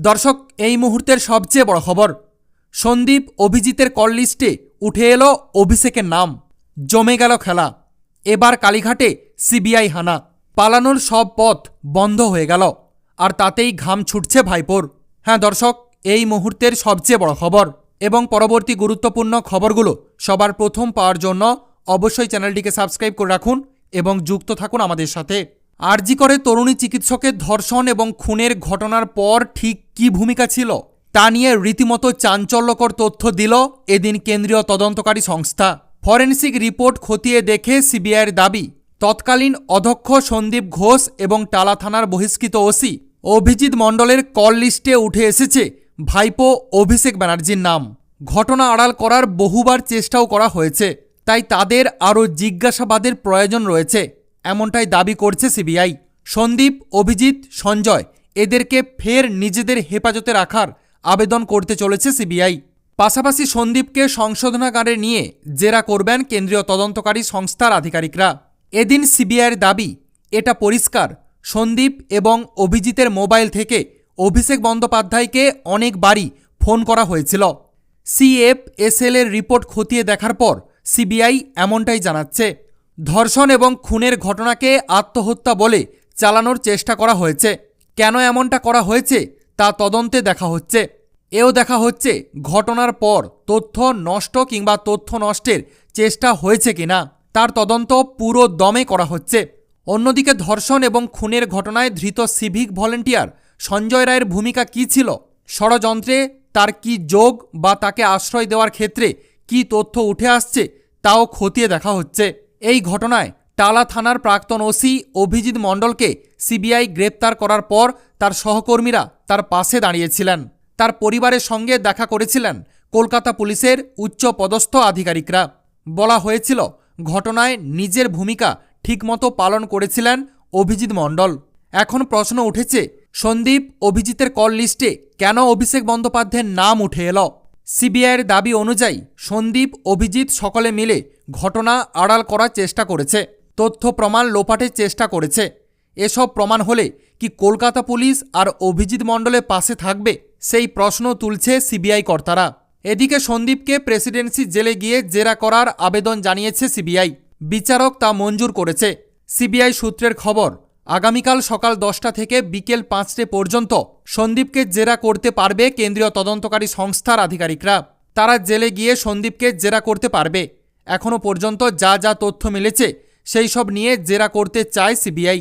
দর্শক, এই মুহূর্তের সবচেয়ে বড় খবর, সন্দীপ অভিজিতের কল লিস্টে উঠে এলো অভিষেকের নাম। জমে গেল খেলা। এবার কালীঘাটে সিবিআই হানা। পালানোর সব পথ বন্ধ হয়ে গেল। আর তাতেই ঘাম ছুটছে ভাইপোর। হ্যাঁ দর্শক, এই মুহূর্তের সবচেয়ে বড় খবর এবং পরবর্তী গুরুত্বপূর্ণ খবরগুলো সবার প্রথম পাওয়ার জন্য অবশ্যই চ্যানেলটিকে সাবস্ক্রাইব করে রাখুন এবং যুক্ত থাকুন আমাদের সাথে। আরজি করে তরুণী চিকিৎসকের ধর্ষণ এবং খুনের ঘটনার পর ঠিক কী ভূমিকা ছিল? তা নিয়ে রীতিমতো চাঞ্চল্যকর তথ্য দিল এদিন কেন্দ্রীয় তদন্তকারী সংস্থা। ফরেন্সিক রিপোর্ট খতিয়ে দেখে সিবিআইয়ের দাবি, তৎকালীন অধ্যক্ষ সন্দীপ ঘোষ এবং টালা থানার বহিষ্কৃত ওসি অভিজিৎ মণ্ডলের কল লিস্টে উঠে এসেছে ভাইপো অভিষেক ব্যানার্জির নাম। ঘটনা আড়াল করার বহুবার চেষ্টাও করা হয়েছে, তাই তাদের আরও জিজ্ঞাসাবাদের প্রয়োজন রয়েছে। এমনটাই দাবি করছে সিবিআই। সন্দীপ, অভিজিৎ, সঞ্জয়, এদেরকে ফের নিজেদের হেফাজতে রাখার আবেদন করতে চলেছে সিবিআই। পাশাপাশি সন্দীপকে সংশোধনাগারে নিয়ে জেরা করবেন কেন্দ্রীয় তদন্তকারী সংস্থার আধিকারিকরা। এদিন সিবিআইয়ের দাবি, এটা পরিষ্কার। সন্দীপ এবং অভিজিতের মোবাইল থেকে অভিষেক বন্দ্যোপাধ্যায়কে অনেকবারই ফোন করা হয়েছিল। সিএফএসএল এর রিপোর্ট খতিয়ে দেখার পর সিবিআই এমনটাই জানাচ্ছে। ধর্ষণ এবং খুনের ঘটনাকে আত্মহত্যা বলে চালানোর চেষ্টা করা হয়েছে। কেন এমনটা করা হয়েছে তা তদন্তে দেখা হচ্ছে। এও দেখা হচ্ছে ঘটনার পর তথ্য নষ্ট কিংবা তথ্য নষ্টের চেষ্টা হয়েছে কিনা, তার তদন্ত পুরো দমে করা হচ্ছে। অন্যদিকে ধর্ষণ এবং খুনের ঘটনায় ধৃত সিভিক ভলেন্টিয়ার সঞ্জয় রায়ের ভূমিকা কী ছিল, ষড়যন্ত্রে তার কি যোগ বা তাকে আশ্রয় দেওয়ার ক্ষেত্রে কি তথ্য উঠে আসছে, তাও খতিয়ে দেখা হচ্ছে। এই ঘটনায় টালা থানার প্রাক্তন ওসি অভিজিৎ মণ্ডলকে সিবিআই গ্রেপ্তার করার পর তার সহকর্মীরা তার পাশে দাঁড়িয়েছিলেন। তার পরিবারের সঙ্গে দেখা করেছিলেন কলকাতা পুলিশের উচ্চ পদস্থ আধিকারিকরা। বলা হয়েছিল, ঘটনায় নিজের ভূমিকা ঠিকমতো পালন করেছিলেন অভিজিৎ মণ্ডল। এখন প্রশ্ন উঠেছে, সন্দীপ অভিজিতের কল লিস্টে কেন অভিষেক বন্দ্যোপাধ্যায়ের নাম উঠে এল? সিবিআইয়ের দাবি অনুযায়ী সন্দীপ, অভিজিৎ সকলে মিলে ঘটনা আড়াল করার চেষ্টা করেছে, তথ্য প্রমাণ লোপাটের চেষ্টা করেছে। এসব প্রমাণ হলে কি কলকাতা পুলিশ আর অভিজিৎ মণ্ডলের পাশে থাকবে, সেই প্রশ্ন তুলছে সিবিআই কর্তারা। এদিকে সন্দীপকে প্রেসিডেন্সি জেলে গিয়ে জেরা করার আবেদন জানিয়েছে সিবিআই। বিচারক তা মঞ্জুর করেছে। সিবিআই সূত্রের খবর, আগামীকাল সকাল দশটা থেকে বিকেল পাঁচটে পর্যন্ত সন্দীপকে জেরা করতে পারবে কেন্দ্রীয় তদন্তকারী সংস্থার আধিকারিকরা। তারা জেলে গিয়ে সন্দীপকে জেরা করতে পারবে। এখনও পর্যন্ত যা যা তথ্য মিলেছে সেই সব নিয়ে জেরা করতে চায় সিবিআই।